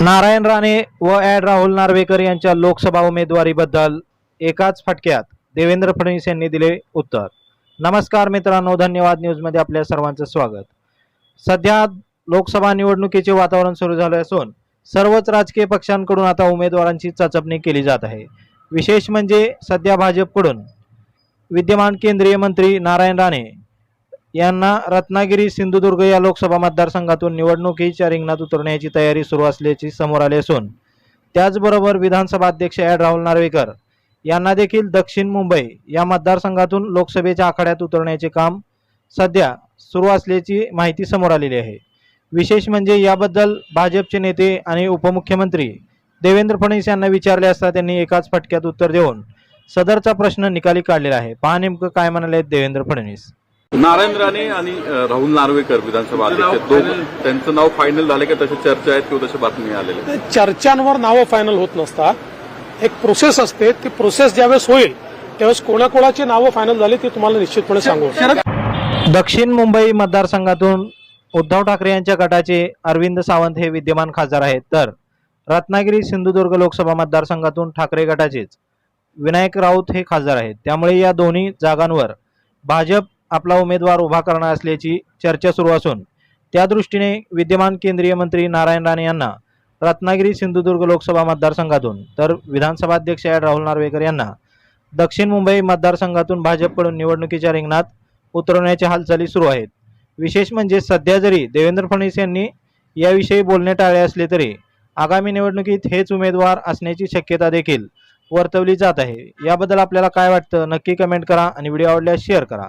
नारायण राणे व ॲड राहुल नार्वेकर यांच्या लोकसभा उमेदवारीबद्दल एकाच फटक्यात देवेंद्र फडणवीस यांनी दिले उत्तर. नमस्कार मित्रांनो धन्यवाद न्यूजमध्ये आपल्या सर्वांचं स्वागत. सध्या लोकसभा निवडणुकीचे वातावरण सुरू झाले असून सर्वच राजकीय पक्षांकडून आता उमेदवारांची चाचपणी केली जात आहे. विशेष म्हणजे सध्या भाजपकडून विद्यमान केंद्रीय मंत्री नारायण राणे यांना रत्नागिरी सिंधुदुर्ग या लोकसभा मतदारसंघातून निवडणुकीच्या रिंगणात उतरण्याची तयारी सुरू असल्याची समोर आली असून त्याचबरोबर विधानसभा अध्यक्ष ॲड राहुल नार्वेकर यांना देखील दक्षिण मुंबई या मतदारसंघातून लोकसभेच्या आखाड्यात उतरण्याचे काम सध्या सुरू असल्याची माहिती समोर आलेली आहे. विशेष म्हणजे याबद्दल भाजपचे नेते आणि उपमुख्यमंत्री देवेंद्र फडणवीस यांना विचारले असता त्यांनी एकाच फटक्यात उत्तर देऊन सदरचा प्रश्न निकाली काढलेला आहे. पहा नेमकं काय म्हणाले आहेत देवेंद्र फडणवीस. नारायण राणे आणि राहुल नार्वेकर विधानसभा अध्यक्ष दोघ त्यांचं नाव फायनल झालं का तशा चर्चा आहेत किंवा तशा बातमी आलेल्या? चर्चांवर नावं फायनल होत नसतात. एक प्रोसेस असते ती प्रोसेस ज्यावेळेस होईल त्यावेळेस कोणाकोणाची नावं फायनल झाली ती तुम्हाला निश्चितपणे सांगू. दक्षिण मुंबई मतदारसंघातून उद्धव ठाकरे यांच्या गटाचे अरविंद सावंत हे विद्यमान खासदार आहेत. तर रत्नागिरी सिंधुदुर्ग लोकसभा मतदारसंघातून ठाकरे गटाचेच विनायक राऊत हे खासदार आहेत. त्यामुळे या दोन्ही जागांवर भाजप आपला उमेदवार उभा करणार असल्याची चर्चा सुरू असून त्या दृष्टीने विद्यमान केंद्रीय मंत्री नारायण राणे यांना रत्नागिरी सिंधुदुर्ग लोकसभा मतदारसंघातून तर विधानसभा अध्यक्ष ॲड राहुल नार्वेकर यांना दक्षिण मुंबई मतदारसंघातून भाजपकडून निवडणुकीच्या रिंगणात उतरवण्याच्या हालचाली सुरू आहेत. विशेष म्हणजे सध्या जरी देवेंद्र फडणवीस यांनी याविषयी बोलणे टाळले असले तरी आगामी निवडणुकीत हेच उमेदवार असण्याची शक्यता देखील वर्तवली जात आहे. याबद्दल आपल्याला काय वाटतं? नक्की कमेंट करा आणि व्हिडिओ आवडल्यास शेअर करा.